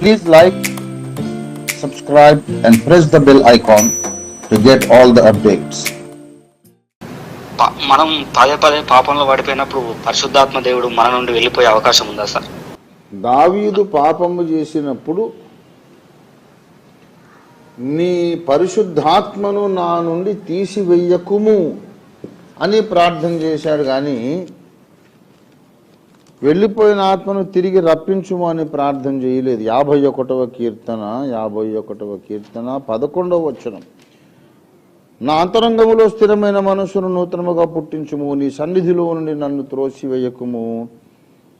Please like, subscribe and press the bell icon to get all the updates. మనం పదే పదే పాపంలో పడిపోయినప్పుడు పరిశుద్ధాత్మ దేవుడు మన నుండి వెళ్ళిపోయే అవకాశం ఉందా సార్ దావీదు పాపము చేసినప్పుడు నీ పరిశుద్ధాత్మను నా నుండి తీసివెయ్యకుము అని ప్రార్థన చేశాడు కానీ వెళ్ళిపోయిన ఆత్మను తిరిగి రప్పించుము అని ప్రార్థన చేయలేదు. యాభై ఒకటవ కీర్తన యాభై ఒకటవ కీర్తన పదకొండవ వచనం. నా అంతరంగములో స్థిరమైన మనసును నూతనముగా పుట్టించుము. నీ సన్నిధిలో నుండి నన్ను త్రోసివేయకుము.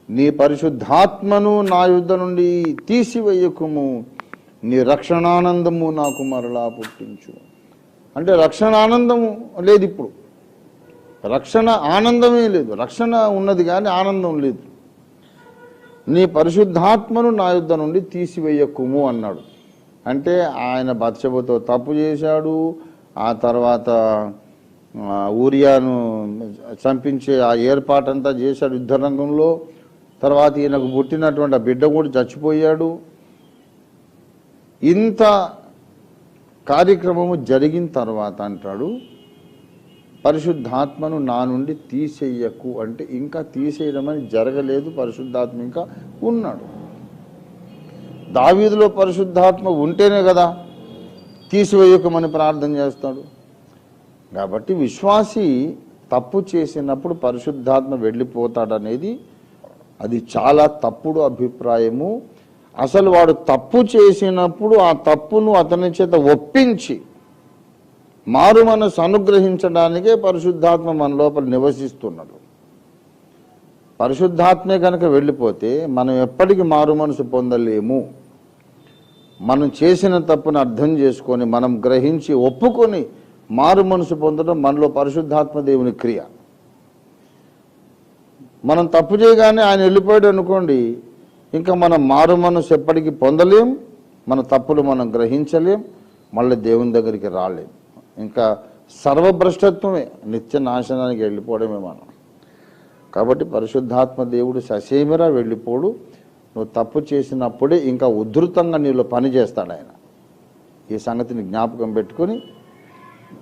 నీ పరిశుద్ధాత్మను నా యుద్ధ నుండి తీసివేయకుము. నీ రక్షణానందము నాకు మరలా పుట్టించు అంటే రక్షణ ఆనందము లేదు ఇప్పుడు రక్షణ ఆనందమే లేదు. రక్షణ ఉన్నది కానీ ఆనందం లేదు. నీ పరిశుద్ధాత్మను నా యుద్ధ నుండి తీసివేయకుము అన్నాడు. అంటే ఆయన బత్సబతో తప్పు చేశాడు. ఆ తర్వాత ఊరియాను చంపించే ఆ ఏర్పాటంతా చేశాడు యుద్ధరంగంలో. తర్వాత ఈయనకు పుట్టినటువంటి ఆ బిడ్డ కూడా చచ్చిపోయాడు. ఇంత కార్యక్రమము జరిగిన తర్వాత అంటాడు పరిశుద్ధాత్మను నా నుండి తీసేయకు అంటే ఇంకా తీసేయడం అని జరగలేదు పరిశుద్ధాత్మ ఇంకా ఉన్నాడు. దావీదులో పరిశుద్ధాత్మ ఉంటేనే కదా తీసివేయకమని ప్రార్థన చేస్తాడు. కాబట్టి విశ్వాసి తప్పు చేసినప్పుడు పరిశుద్ధాత్మ వెళ్ళిపోతాడనేది అది చాలా తప్పుడు అభిప్రాయము. అసలు వాడు తప్పు చేసినప్పుడు ఆ తప్పును అతని చేత ఒప్పించి మారు మనసు అనుగ్రహించడానికే పరిశుద్ధాత్మ మన లోపల నివసిస్తున్నాడు పరిశుద్ధాత్మే కనుక వెళ్ళిపోతే మనం ఎప్పటికీ మారు మనసు పొందలేము. మనం చేసిన తప్పును అర్థం చేసుకొని మనం గ్రహించి ఒప్పుకొని మారు మనసు పొందడం మనలో పరిశుద్ధాత్మ దేవుని క్రియ. మనం తప్పు చేయగానే ఆయన వెళ్ళిపోయాడు అనుకోండి ఇంకా మనం మారు మనసు ఎప్పటికీ పొందలేం మన తప్పులు మనం గ్రహించలేం మళ్ళీ దేవుని దగ్గరికి రాలేం. ఇంకా సర్వభ్రష్టత్వమే నిత్య నాశనానికి వెళ్ళిపోవడమే మనం. కాబట్టి పరిశుద్ధాత్మ దేవుడు ససేమిరా వెళ్ళిపోడు. నువ్వు తప్పు చేసినప్పుడే ఇంకా ఉధృతంగా నీలో పని చేస్తాడు ఆయన. ఈ సంగతిని జ్ఞాపకం పెట్టుకొని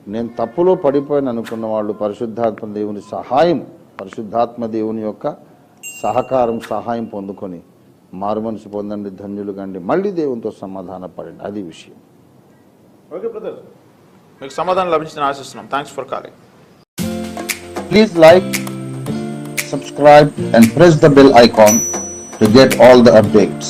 నేను తప్పులో పడిపోయాను అనుకున్న వాళ్ళు పరిశుద్ధాత్మ దేవుని సహాయం పరిశుద్ధాత్మ దేవుని యొక్క సహకారం సహాయం పొందుకొని మారు మనసు పొందండి ధన్యులు కండి మళ్ళీ దేవునితో సమాధాన పడండి అది విషయం. Okay brother. మీకు సమాధానం లభించిన ఆశిస్తున్నాం thanks for calling Please like, subscribe and press the bell icon to get all the updates.